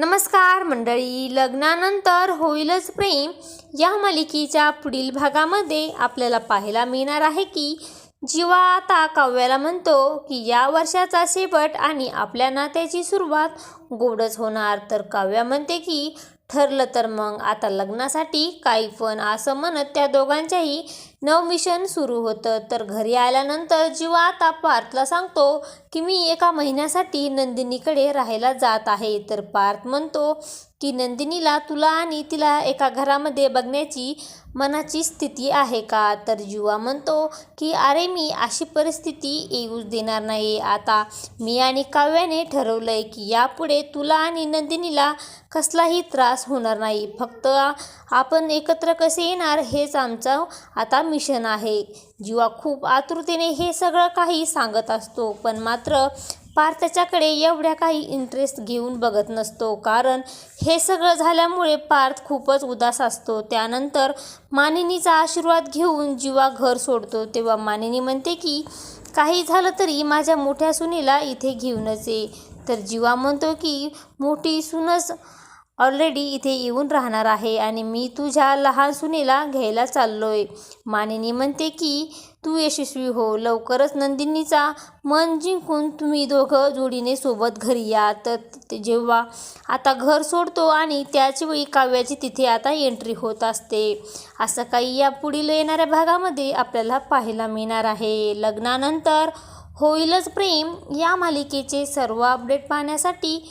नमस्कार मंडळी लग्नानंतर होईलच प्रेम. या मालिकेच्या पुढील भागामध्ये आपल्याला पाहायला मिळणार आहे की जीवा आता काव्याला म्हणतो की या वर्षाचा शेवट आणि आपल्या नात्याची सुरुवात गोडच होणार. तर काव्या म्हणते की ठरलं तर मग आता लग्नासाठी काही पण असं म्हणत त्या दोघांच्याही नवमिशन सुरू होतं. तर घरी आल्यानंतर जीवा आता पार्थला सांगतो की मी एका महिन्यासाठी नंदिनीकडे राहायला जात आहे. तर पार्थ म्हणतो की नंदिनीला तुला आणि तिला एका घरामध्ये बघण्याची मनाची स्थिती आहे का? तर जीवा म्हणतो की अरे मी अशी परिस्थिती येऊच देणार नाही. आता मी आणि काव्याने ठरवलं आहे की यापुढे तुला आणि नंदिनीला कसलाही त्रास होणार नाही. फक्त आपण एकत्र कसे येणार हेच आमचं आता मिशन आहे. जीवा खूप आतुरतेने हे सगळं काही सांगत असतो पण मात्र पार्थच्याकडे त्याच्याकडे एवढ्या काही इंटरेस्ट घेऊन बघत नसतो. कारण हे सगळं झाल्यामुळे पार्थ खूपच उदास असतो. त्यानंतर मानिनीचा आशीर्वाद घेऊन जीवा घर सोडतो. तेव्हा मानिनी म्हणते की काही झालं तरी माझ्या मोठ्या सुनीला इथे घेऊनच ये. तर जीवा म्हणतो की मोठी सुनच ऑलरेडी इथे येऊन राहणार आहे आणि मी तुझ्या लहान सुनेला घ्यायला चाललोय. मानिनी म्हणते की तू यशस्वी हो. लवकरच नंदिनीचा मन जिंकून तुम्ही दोघं जोडीने सोबत घरी या. तर ते जेव्हा आता घर सोडतो आणि त्याच वेळी काव्याची तिथे आता एंट्री होत असते. असं काही या पुढील येणाऱ्या भागामध्ये आपल्याला पाहायला मिळणार आहे. लग्नानंतर होईलच प्रेम. या मालिकेचे सर्व अपडेट पाहण्यासाठी